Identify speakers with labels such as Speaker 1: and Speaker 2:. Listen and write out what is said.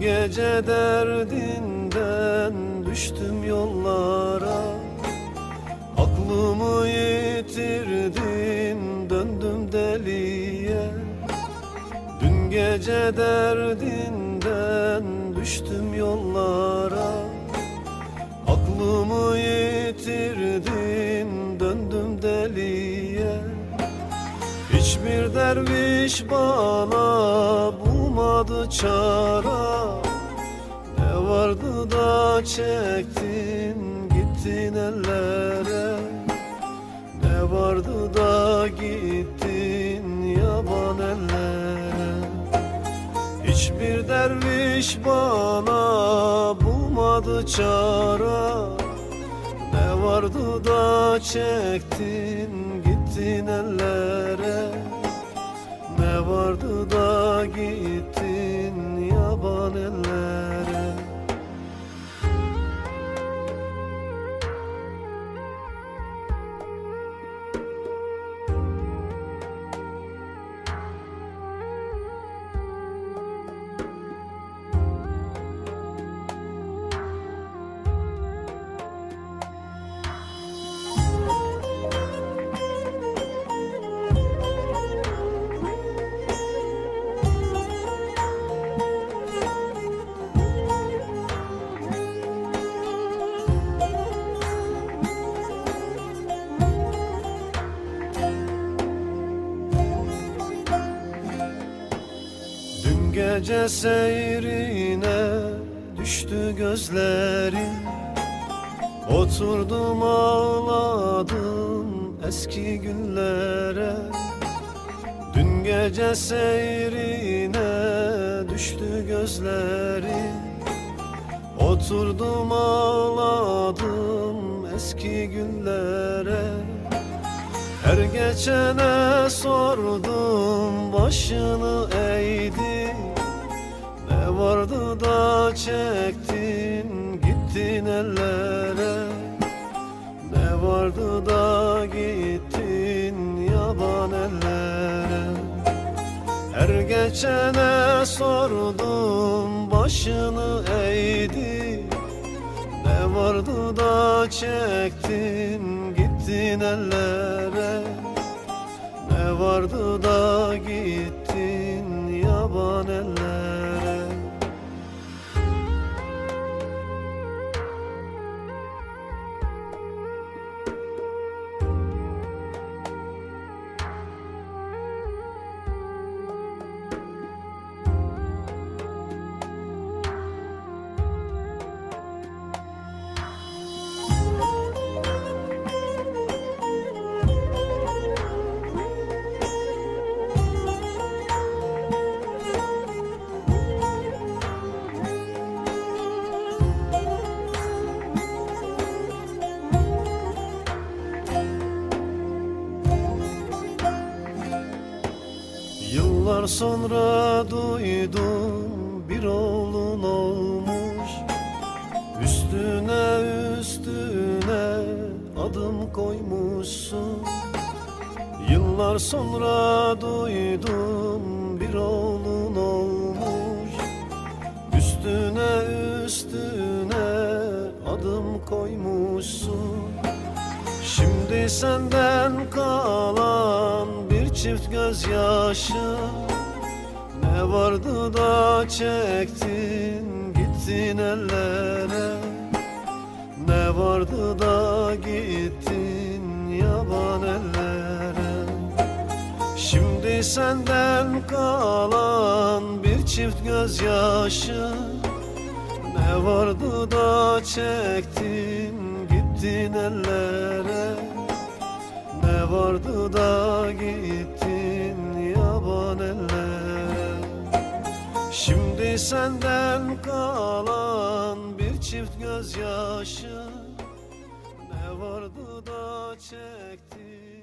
Speaker 1: Gece derdinden düştüm yollara. Aklımı yitirdim döndüm deliye. Dün gece derdinden düştüm yollara. Aklımı yitirdim döndüm deliye. Hiçbir derviş bana bulmadı çara da çektin gittin ellere. Ne vardı da gittin yaban ellere. Hiçbir derviş bana bulmadı çara Ne vardı da çektin gittin ellere. Ne vardı da gittin gece seyrine düştü gözlerim Oturdum ağladım eski günlere. Dün gece seyrine düştü gözlerim Oturdum ağladım eski günlere. Her geçene sordum başını eğdi vardı da çektin gittin ellere. Ne vardı da gittin yaban ellere. Her geçene sordum başını eğdi. Ne vardı da çektin gittin ellere. Ne vardı da gittin Yıllar sonra duydum bir oğlun olmuş. Üstüne üstüne adım koymuşsun. Yıllar sonra duydum bir oğlun olmuş. Üstüne üstüne adım koymuşsun. Şimdi senden kalan çift gözyaşı. Ne vardı da çektin gittin ellere? Ne vardı da gittin yaban ellere? Şimdi senden kalan bir çift gözyaşı. Ne vardı da çektin gittin ellere? Ne vardı da gittin yaban ellere Şimdi senden kalan bir çift gözyaşı Ne vardı da çektin